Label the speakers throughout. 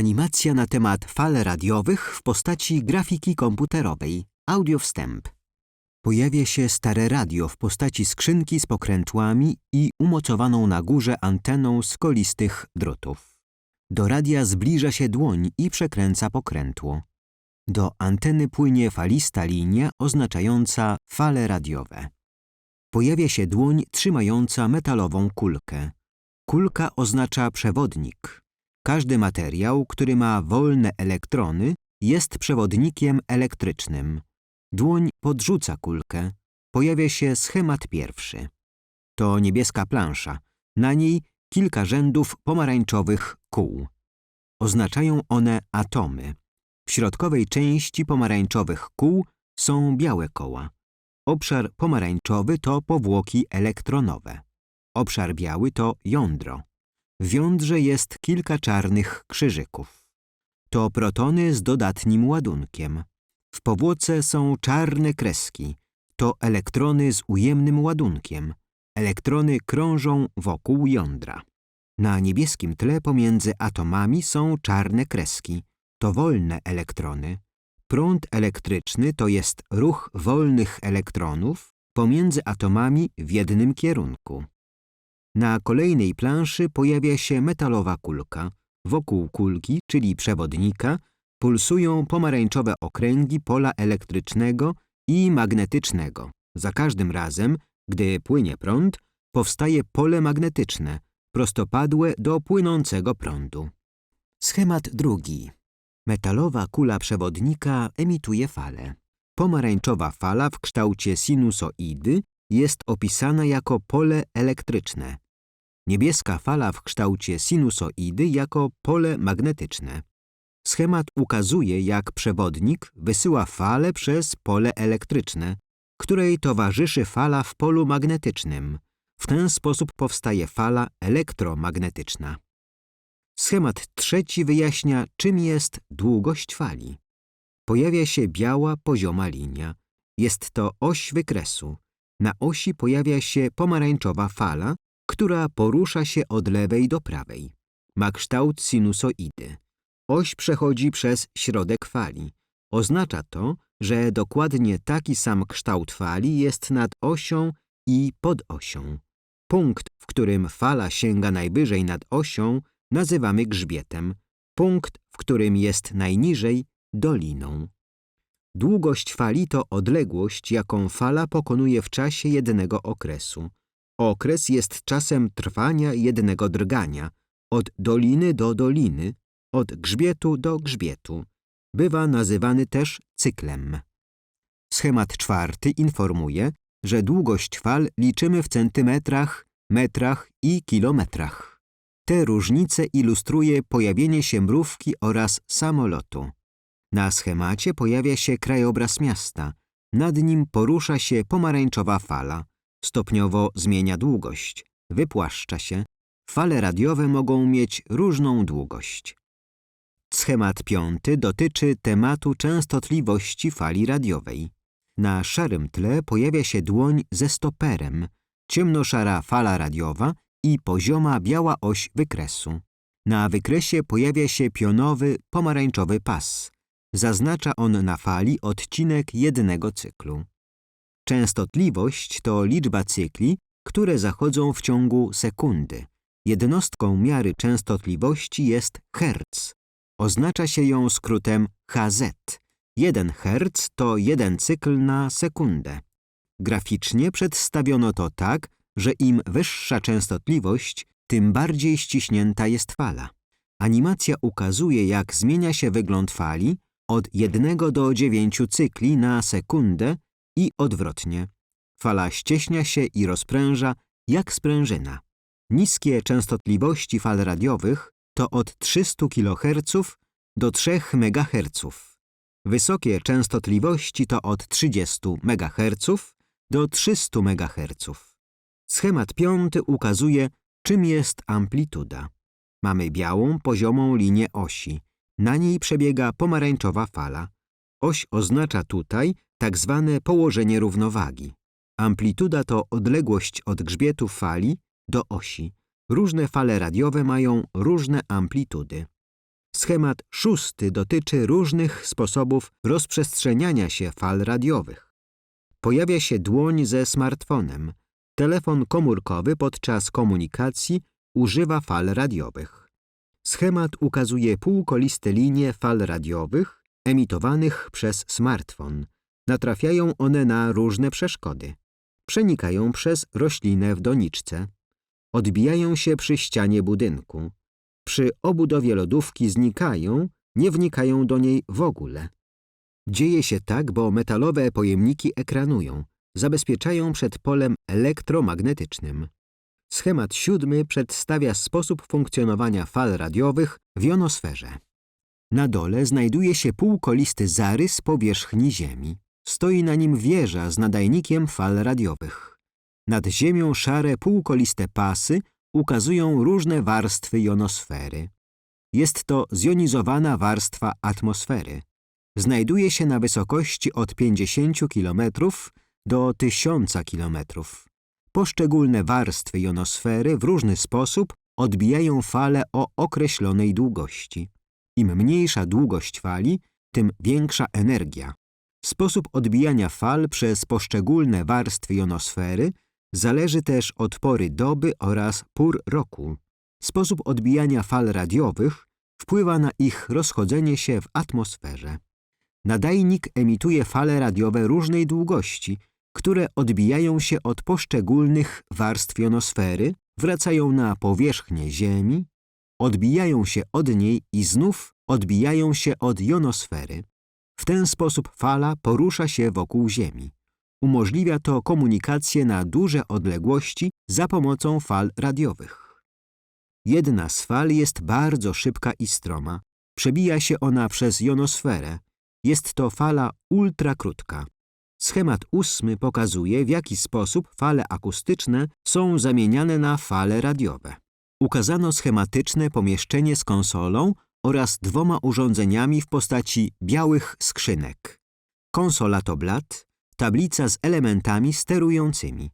Speaker 1: Animacja na temat fal radiowych w postaci grafiki komputerowej. Audio wstęp. Pojawia się stare radio w postaci skrzynki z pokrętłami i umocowaną na górze anteną z kolistych drutów. Do radia zbliża się dłoń i przekręca pokrętło. Do anteny płynie falista linia oznaczająca fale radiowe. Pojawia się dłoń trzymająca metalową kulkę. Kulka oznacza przewodnik. Każdy materiał, który ma wolne elektrony, jest przewodnikiem elektrycznym. Dłoń podrzuca kulkę. Pojawia się schemat pierwszy. To niebieska plansza. Na niej kilka rzędów pomarańczowych kół. Oznaczają one atomy. W środkowej części pomarańczowych kół są białe koła. Obszar pomarańczowy to powłoki elektronowe. Obszar biały to jądro. W jądrze jest kilka czarnych krzyżyków. To protony z dodatnim ładunkiem. W powłoce są czarne kreski. To elektrony z ujemnym ładunkiem. Elektrony krążą wokół jądra. Na niebieskim tle pomiędzy atomami są czarne kreski. To wolne elektrony. Prąd elektryczny to jest ruch wolnych elektronów pomiędzy atomami w jednym kierunku. Na kolejnej planszy pojawia się metalowa kulka. Wokół kulki, czyli przewodnika, pulsują pomarańczowe okręgi pola elektrycznego i magnetycznego. Za każdym razem, gdy płynie prąd, powstaje pole magnetyczne, prostopadłe do płynącego prądu. Schemat drugi. Metalowa kula przewodnika emituje falę. Pomarańczowa fala w kształcie sinusoidy jest opisana jako pole elektryczne. Niebieska fala w kształcie sinusoidy jako pole magnetyczne. Schemat ukazuje, jak przewodnik wysyła falę przez pole elektryczne, której towarzyszy fala w polu magnetycznym. W ten sposób powstaje fala elektromagnetyczna. Schemat trzeci wyjaśnia, czym jest długość fali. Pojawia się biała, pozioma linia. Jest to oś wykresu. Na osi pojawia się pomarańczowa fala, która porusza się od lewej do prawej. Ma kształt sinusoidy. Oś przechodzi przez środek fali. Oznacza to, że dokładnie taki sam kształt fali jest nad osią i pod osią. Punkt, w którym fala sięga najwyżej nad osią, nazywamy grzbietem. Punkt, w którym jest najniżej, doliną. Długość fali to odległość, jaką fala pokonuje w czasie jednego okresu. Okres jest czasem trwania jednego drgania, od doliny do doliny, od grzbietu do grzbietu. Bywa nazywany też cyklem. Schemat czwarty informuje, że długość fal liczymy w centymetrach, metrach i kilometrach. Te różnice ilustruje pojawienie się mrówki oraz samolotu. Na schemacie pojawia się krajobraz miasta. Nad nim porusza się pomarańczowa fala. Stopniowo zmienia długość. Wypłaszcza się. Fale radiowe mogą mieć różną długość. Schemat piąty dotyczy tematu częstotliwości fali radiowej. Na szarym tle pojawia się dłoń ze stoperem, ciemnoszara fala radiowa i pozioma biała oś wykresu. Na wykresie pojawia się pionowy, pomarańczowy pas. Zaznacza on na fali odcinek jednego cyklu. Częstotliwość to liczba cykli, które zachodzą w ciągu sekundy. Jednostką miary częstotliwości jest hertz. Oznacza się ją skrótem Hz. 1 Hz to jeden cykl na sekundę. Graficznie przedstawiono to tak, że im wyższa częstotliwość, tym bardziej ściśnięta jest fala. Animacja ukazuje, jak zmienia się wygląd fali od 1 do 9 cykli na sekundę i odwrotnie. Fala ścieśnia się i rozpręża jak sprężyna. Niskie częstotliwości fal radiowych to od 300 kHz do 3 MHz. Wysokie częstotliwości to od 30 MHz do 300 MHz. Schemat piąty ukazuje, czym jest amplituda. Mamy białą, poziomą linię osi. Na niej przebiega pomarańczowa fala. Oś oznacza tutaj tak zwane położenie równowagi. Amplituda to odległość od grzbietu fali do osi. Różne fale radiowe mają różne amplitudy. Schemat szósty dotyczy różnych sposobów rozprzestrzeniania się fal radiowych. Pojawia się dłoń ze smartfonem. Telefon komórkowy podczas komunikacji używa fal radiowych. Schemat ukazuje półkoliste linie fal radiowych emitowanych przez smartfon. Natrafiają one na różne przeszkody. Przenikają przez roślinę w doniczce. Odbijają się przy ścianie budynku. Przy obudowie lodówki znikają, nie wnikają do niej w ogóle. Dzieje się tak, bo metalowe pojemniki ekranują, zabezpieczają przed polem elektromagnetycznym. Schemat siódmy przedstawia sposób funkcjonowania fal radiowych w jonosferze. Na dole znajduje się półkolisty zarys powierzchni Ziemi. Stoi na nim wieża z nadajnikiem fal radiowych. Nad Ziemią szare półkoliste pasy ukazują różne warstwy jonosfery. Jest to zjonizowana warstwa atmosfery. Znajduje się na wysokości od 50 km do 1000 km. Poszczególne warstwy jonosfery w różny sposób odbijają fale o określonej długości. Im mniejsza długość fali, tym większa energia. Sposób odbijania fal przez poszczególne warstwy jonosfery zależy też od pory doby oraz pór roku. Sposób odbijania fal radiowych wpływa na ich rozchodzenie się w atmosferze. Nadajnik emituje fale radiowe różnej długości, które odbijają się od poszczególnych warstw jonosfery, wracają na powierzchnię Ziemi, odbijają się od niej i znów odbijają się od jonosfery. W ten sposób fala porusza się wokół Ziemi. Umożliwia to komunikację na duże odległości za pomocą fal radiowych. Jedna z fal jest bardzo szybka i stroma. Przebija się ona przez jonosferę. Jest to fala ultrakrótka. Schemat ósmy pokazuje, w jaki sposób fale akustyczne są zamieniane na fale radiowe. Ukazano schematyczne pomieszczenie z konsolą oraz dwoma urządzeniami w postaci białych skrzynek. Konsola to blat, tablica z elementami sterującymi.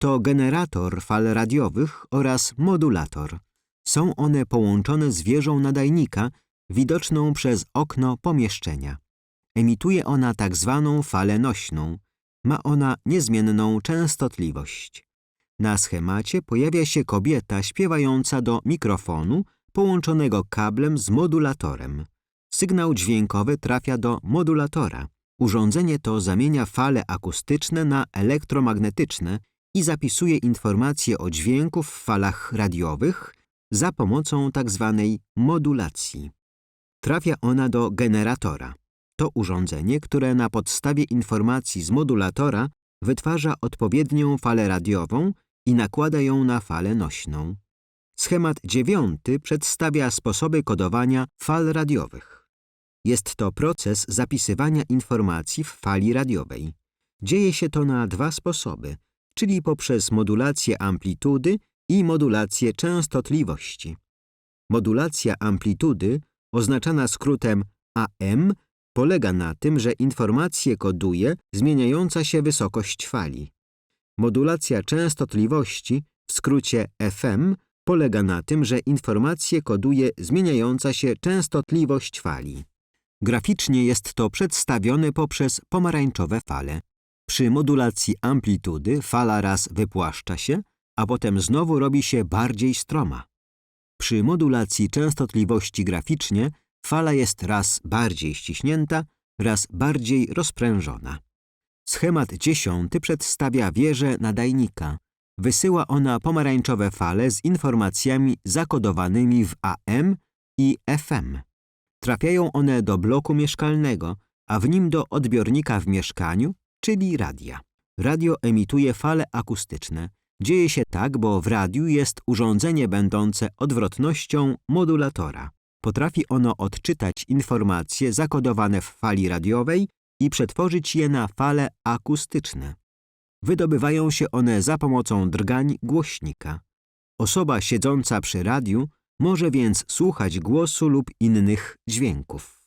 Speaker 1: To generator fal radiowych oraz modulator. Są one połączone z wieżą nadajnika widoczną przez okno pomieszczenia. Emituje ona tak zwaną falę nośną. Ma ona niezmienną częstotliwość. Na schemacie pojawia się kobieta śpiewająca do mikrofonu połączonego kablem z modulatorem. Sygnał dźwiękowy trafia do modulatora. Urządzenie to zamienia fale akustyczne na elektromagnetyczne i zapisuje informacje o dźwięku w falach radiowych za pomocą tzw. modulacji. Trafia ona do generatora. To urządzenie, które na podstawie informacji z modulatora wytwarza odpowiednią falę radiową i nakłada ją na falę nośną. Schemat dziewiąty przedstawia sposoby kodowania fal radiowych. Jest to proces zapisywania informacji w fali radiowej. Dzieje się to na dwa sposoby, czyli poprzez modulację amplitudy i modulację częstotliwości. Modulacja amplitudy, oznaczana skrótem AM, polega na tym, że informację koduje zmieniająca się wysokość fali. Modulacja częstotliwości, w skrócie FM, polega na tym, że informację koduje zmieniająca się częstotliwość fali. Graficznie jest to przedstawione poprzez pomarańczowe fale. Przy modulacji amplitudy fala raz wypłaszcza się, a potem znowu robi się bardziej stroma. Przy modulacji częstotliwości graficznie fala jest raz bardziej ściśnięta, raz bardziej rozprężona. Schemat dziesiąty przedstawia wieżę nadajnika. Wysyła ona pomarańczowe fale z informacjami zakodowanymi w AM i FM. Trafiają one do bloku mieszkalnego, a w nim do odbiornika w mieszkaniu, czyli radia. Radio emituje fale akustyczne. Dzieje się tak, bo w radiu jest urządzenie będące odwrotnością modulatora. Potrafi ono odczytać informacje zakodowane w fali radiowej i przetworzyć je na fale akustyczne. Wydobywają się one za pomocą drgań głośnika. Osoba siedząca przy radiu może więc słuchać głosu lub innych dźwięków.